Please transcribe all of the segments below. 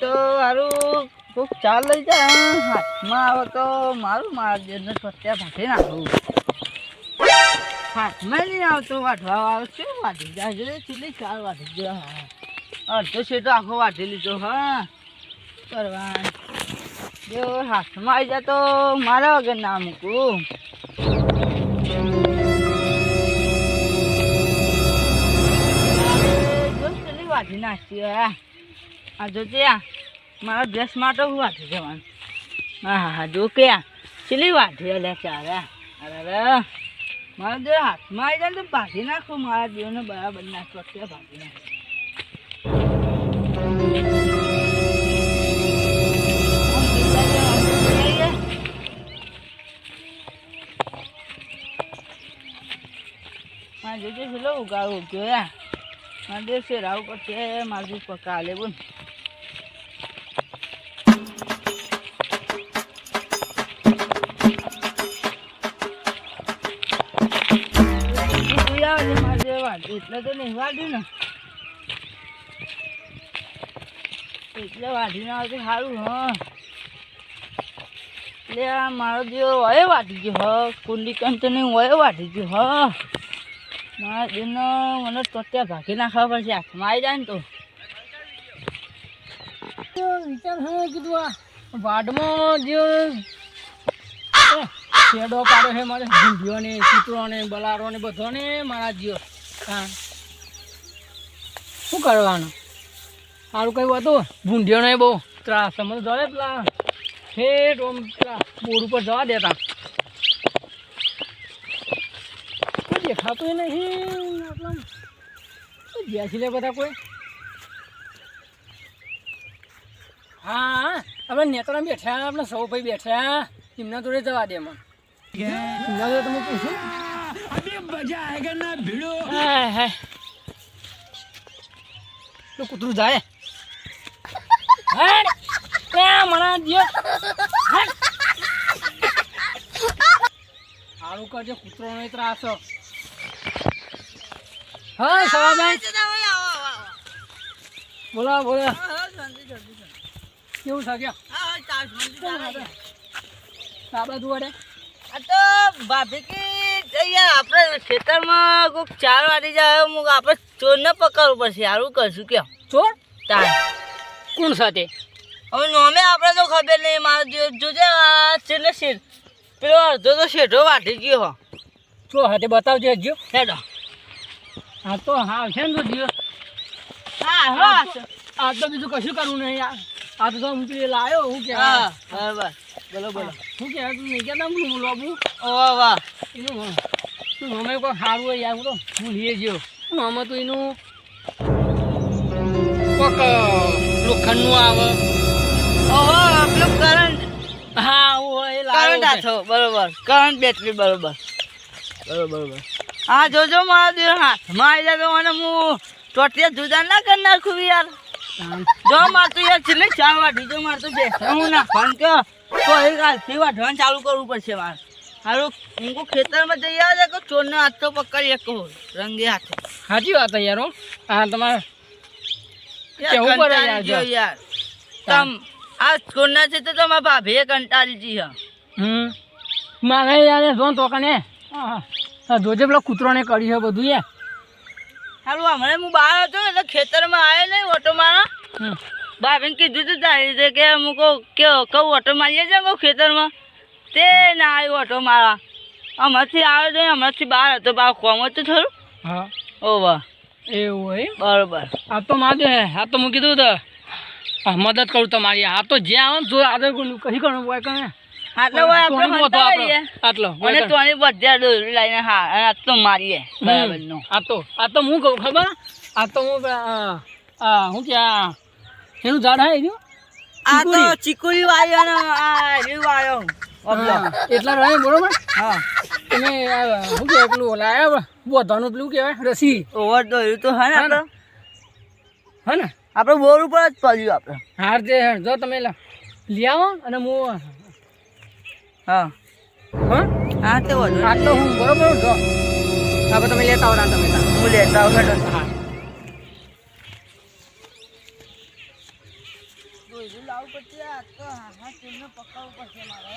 તો મારું કોક ચાલ લઈ જાય હાથમાં આવે તો મારું મારા દેશને સત્યા ભાંગી નાખું. હાથમાં નહીં આવતો, વાઢવા આવે છે વાઢી જાય? છે ચાલ ચાર વાઢી હા. અડધો શેઠો આખો વાઢી લીધો, હા. કરવા જો, હાથમાં આવી જાય તો મારા વગર ના મૂકું. વાઢી નાખી આ આ જોજે આ, મારા ડ્રેસ માટે હું વાઢી જવાનું. હા હા હા, જો કે આ, ચીલી એટલે ચાલે. અરે મારા જો હાથમાં આવી જાય તો ભાગી નાખું, મારા દેવને બરાબર નાખો કે ભાગી નાખું. જોજે પેલો ઉગાડો ઉગ્યો, યા. મારે દેવ શેરાવું પડશે મારું પકા લે ને એટલે તો નહીં વાળ્યું ને. એટલે વાઢીને સારું હા. એટલે આ મારો દેવ હોય વાટી ગયો, હ. કુંડી કંત નહીં હોય વાટી ગયો, હ. મારા દેવનો મને ટોટ્યા ભાગી નાખવા પડશે, હાથમાં આવી જાય ને તો. વિચાર હા કીધું આ વાડમાં જે શેડો પાડ્યો છે, મારે ભૂંડીઓને કૂતરોને બલારોને, બધાને, મારા હા શું કરવાનું? સારું કયું હતું? નહીં બહુ. ત્રાસ સમજ જોડે પેલા. ઠેઠ ઓમ બોર ઉપર જવા દેતા. દેખાતું નહીં. બેસી લે બધા કોઈ. હા આપણે નેતરા બેઠા, આપણે સૌ ભાઈ બેઠા. એમના જોડે જવા દે મને. એમના જોડે તમે પૂછું હાય, હાય. તો કૂતરું જાય હેડ. ત્યાં મણા દ્યો. હેડ. સારું કરજો કૂતરો નો ત્રાસ હા સવાભાઈ બોલા બોલા કેવું થાક્યા સાબા દુવાડે આ તો ભાભી કે અહીંયા આપણે ખેતરમાં કોઈક ચાર વાળી જાય હું આપણે ચોરને પકડવું પડશે. સારું કરશું કે ચોર? તાર. કોણ સાથે? હવે નોમે આપણે તો ખબર નહીં મારો જોજે આ છેલ્લે શેઠ પેલો અડધો તો શેઠો વાટી ગયો હો. ચો હાથે બતાવજો હજુ. હેડો. હા તો હા છે ને જીઓ હા હા. આ તો બીજું કશું કરવું નહીં આ આ તો હું લાયો હું કે હા બરાબર બોલો બોલો. હું કે તું નહીં કહેતા હું લોબુ ઓ વાહ વાહ. એનું તું અમે કોઈ સારું હોય યાર હું તો ભૂલીએ ગયો હું આમાં તો એનું કોક લોખંડનું આવે. ઓહો પેલું કરંટ હા હું એ કરંટ છે. બરોબર. કરંટ બેટરી બરોબર. બરોબર બરોબર. હા જોજો મારો દેવ હાથમાં આવી જાય તો મને હું ટોટિયા જુદા ના કરી નાખું યાર. જો મારતું યાર છેલ્લે ચાર વાઢી જો મારતું બેઠા હું ના. ફોન કે તો એ કાલથી વાઢવાનું ચાલુ કરવું પડશે મારે. હારું હું કહું ખેતરમાં જઈ આવે કે ચોરને હાથ તો પકડી એક રંગે હાથે. સાચી વાત છે યાર હા. તમારે કેવું પડે યાર તમ આ ચોરના છે તો તમારા ભાભીએ કંટાળી જી હા. હમ. મારે યાર જો તો કને જોજે પેલો કૂતરોને કરી છે બધું યાર હારું હમણાં હું બહાર હતો એટલે ખેતરમાં આવ્યો નહીં ઓટો મારા. ભાભીને કીધું તું તારી રીતે કે હું કહું કે કહું ઓટો મારી છે કહું ખેતરમાં. તે ના આવ્યો ઓટો મારા. હમણાંથી આવ્યો તો હમણાંથી બહાર હતો બહાર કોમ હતું થોડું હા. ઓ વાહ. એવું હોય બરોબર. આ તો મારે આ તો હું કીધું તો મદદ કરું તમારી આ તો જ્યાં આવે ને જો આદર કહી કરું હોય કને આટલો આપણે. આટલો તોની બધા દોરી લઈને હા આ તો મારીએ બરાબર નો આ તો આ તો હું કહું ખબર? આ તો હું હું કે આ એનું ઝાડ હે એનું? આ તો ચીકુરી વાયો ને આ રીવ વાયો. એટલા રહે બરોબર? હા. આ શું કહેવાય પેલું લાયા બોધાનું પેલું કહેવાય રસી. ઓવર તો હે ને હા ને? આપણે હે ને? આપણે બોર ઉપર જ પડ્યું આપણે હાર જે જો તમે લઈ આવો અને હું હા. હા? હા તે આટલો હું બરોબર જો. હવે તમે લેતા આવો તમે હું લેતા આવું. હા. કોયરું લાવવું પડશે આ તો હા હા તેલને પકાવવું પડશે મારે.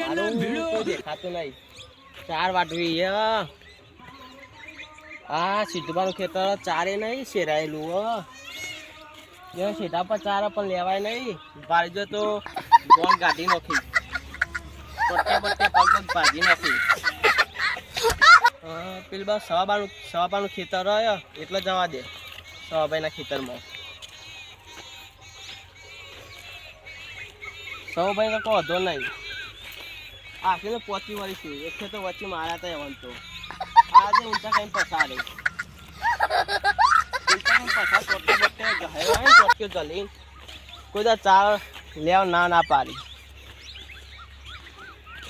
હારું, કોઈ દેખાતું નહીં. ચાર વાટવી હે. આ સીધવાનું ખેતર ચારે નહીં શેરાયેલું હો. જે સીધા પર ચાર પણ લેવાય નહીં. વાળજો તો ગોળ ગાઢી નાખી. પટ્ટા પટ્ટા પગ પગ ભાજી નાખી. હા, પેલી બસ સવા બારનું ખેતર એટલે જવા દે. સવાભાઈના ખેતરમાં સવાભાઈ તો કોઈ વધો નહીં આખી ને પોચી વાળી છે એક તો વચ્ચે મારા તો એવન તો આજે ઊંચા કઈ પસારે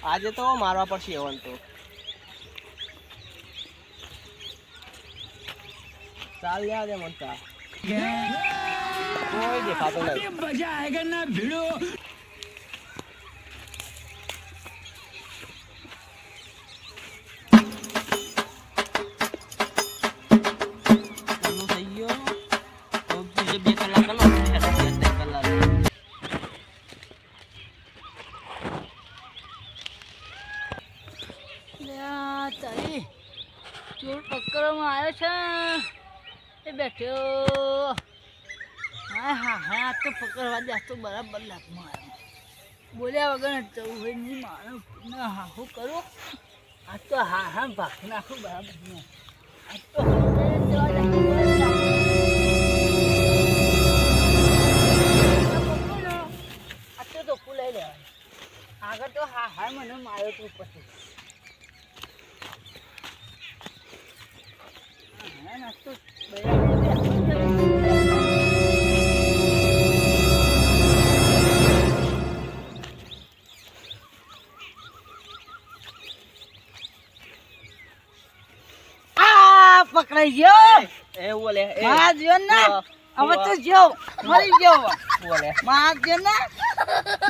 આજે તો મારવા પડશે એવન તો ચાલ લ્યા દે મન ચાલ કોઈ દેખાતો નહીં. ચાલુ બેઠ્યો હા હા હા તો પકડવા દે, આ તો બરાબર લાગમાં મારે બોલ્યા વગર જવું હોય નહીં, મારે ના, હા, હું કરું? આ તો હા હા, ભાગ નાખું, બરાબર આ તો પકડાઈ ગયો. એ બોલે એ. મારા જીવન ના હવે તો જો મરી ગયો. બોલે. જીવન ના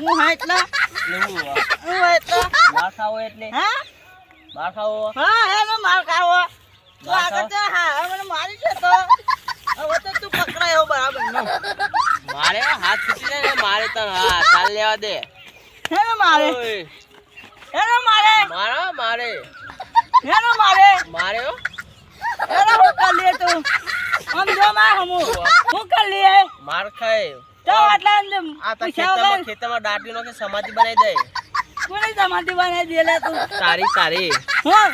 હું હા એટલા? હું હો. હા એટલા? માર ખાવો એટલે? હા? માર ખાવો? હા હે માર ખાવો. તું આગળ તો હા મને મારી છે તો. હવે તો તું પકડાયો બરાબર. નો મારે હાથ છૂટી ને મારે તો હા ચાલ લેવા દે. હેનો મારે? હે મારે? મારા મારે. હેનો મારે? મારે હું કરી લે તું? આમ જો માં હમું. હું કરી લે? માર ખાય. તો આટલા આ તો ખેતરમાં ખેતરમાં દાટી નો કે સમાધિ બનાવી દે. કોની સમાધિ બનાવી દે લે તું? તારી તારી. હું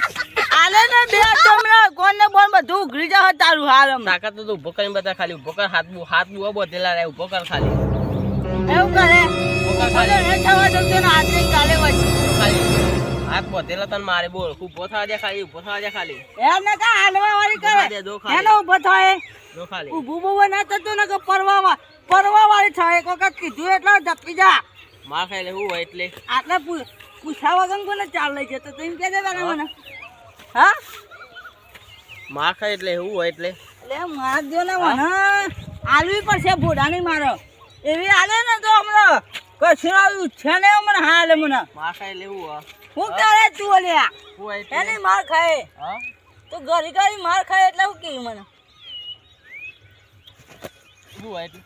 આલે ને બે તમને કોણ ને બોન બધું ઉઘરી જાય તારું હાલ આમ. તાકાત તો ઊભો કરીને બતા ખાલી ઊભો કર. હાથ બુ હાથ બુઆ બોધેલા રહે ઊભો કર ખાલી. એવું કરે? ઊભો કર ખાલી. ને થવા દો તો હાથે કાલે વચ્ચે. ખાલી. હાથ બોધેલા તન મારે બોલ. ખૂબ થવા દે ખાલી ઊભો દે ખાલી. એને કા હાલવા વાળી ઊભા દે, કરે. દો. એને ઊભો થાય. જો ખાલી. ઊભું બૂભું ના થતું ને કે પરવા પરવા વાળી થાય વખત કીધું એટલે ધપી જા. માર ખાઈ લે હું હોય એટલે. આટલે પૂછા વગર કોને ચાલ લઈ જતો? તો એમ કે દે મને મને. હા? માર ખાય એટલે હું હોય એટલે. એટલે માર દો ને મને. આલવી પડશે ભોડાની મારો. એવી આલે ને તો હમણાં. કશું આવ્યું છે ને મને હાલ મને માર લેવું હું. હું કરે તું ઓલ્યા એની માર ખાય. હા? તું ઘરી ઘરી માર ખાય એટલે હું કી મને. હું હોય એટલે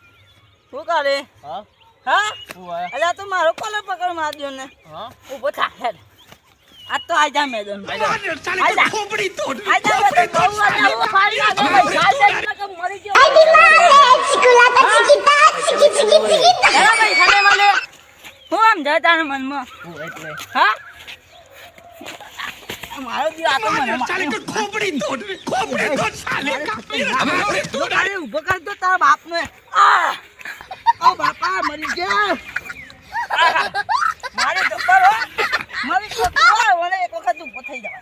શું કરે હા? હા? હું હોય એટલે તું મારો કોલર પકડ માર દો ને. હા? ઊભો થા હેડ. આ તો આજા મેદાન. આજા. આજા. આજા. મેદાન બહુ આજા. ફાડી નાખો ભાઈ. ચાલ દે એટલે કે મરી ગયો. એલા ભાઈ ખાને મને હું આમ જતા ને મનમાં? એટલે. હા? મારો દીવ આ તો તારે ઊભો કર દો તારા બાપને. આ! આ બાપા મરી ગયા. મારે જબ્બર હો મરી ગયો તો મને એક વખત ઊભો થઈ જવા